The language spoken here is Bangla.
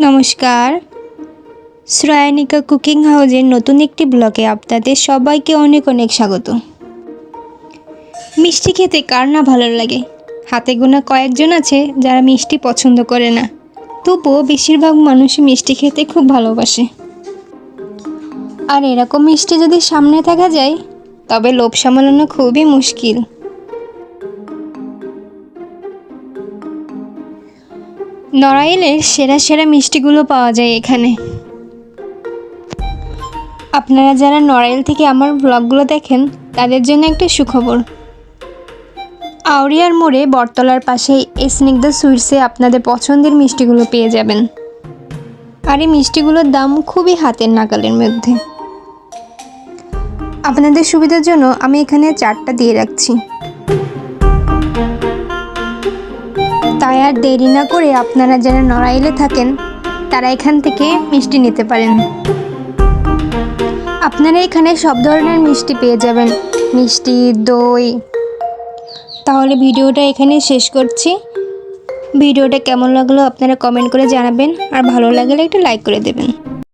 নমস্কার। শ্রয়ানিকা কুকিং হাউজের নতুন একটি ব্লগে আপনাদের সবাইকে অনেক অনেক স্বাগত। মিষ্টি খেতে কার না ভালো লাগে? হাতে গোনা কয়েকজন আছে যারা মিষ্টি পছন্দ করে না। তবুও বেশিরভাগ মানুষই মিষ্টি খেতে খুব ভালোবাসে। আর এরকম মিষ্টি যদি সামনে থাকা যায়, তবে লোভ সামলানো খুবই মুশকিল। নড়াইলের সেরা সেরা মিষ্টিগুলো পাওয়া যায় এখানে। আপনারা যারা নড়াইল থেকে আমার ব্লগগুলো দেখেন, তাদের জন্য একটা সুখবর। আউরিয়ার মোড়ে বটতলার পাশে স্নিগ্ধ সুইটসে আপনাদের পছন্দের মিষ্টিগুলো পেয়ে যাবেন। আর এই মিষ্টিগুলোর দাম খুবই হাতের নাগালের মধ্যে। আপনাদের সুবিধার জন্য আমি এখানে চারটা দিয়ে রাখছি। আর দেরি না করে আপনারা যারা নড়াইলে থাকেন, তারা এখান থেকে মিষ্টি নিতে পারেন। আপনারা এখানে সব ধরনের মিষ্টি পেয়ে যাবেন। মিষ্টি, দই। তাহলে ভিডিওটা এখানে শেষ করছি। ভিডিওটা কেমন লাগল আপনারা কমেন্ট করে জানাবেন, আর ভালো লাগলে একটা লাইক করে দেবেন।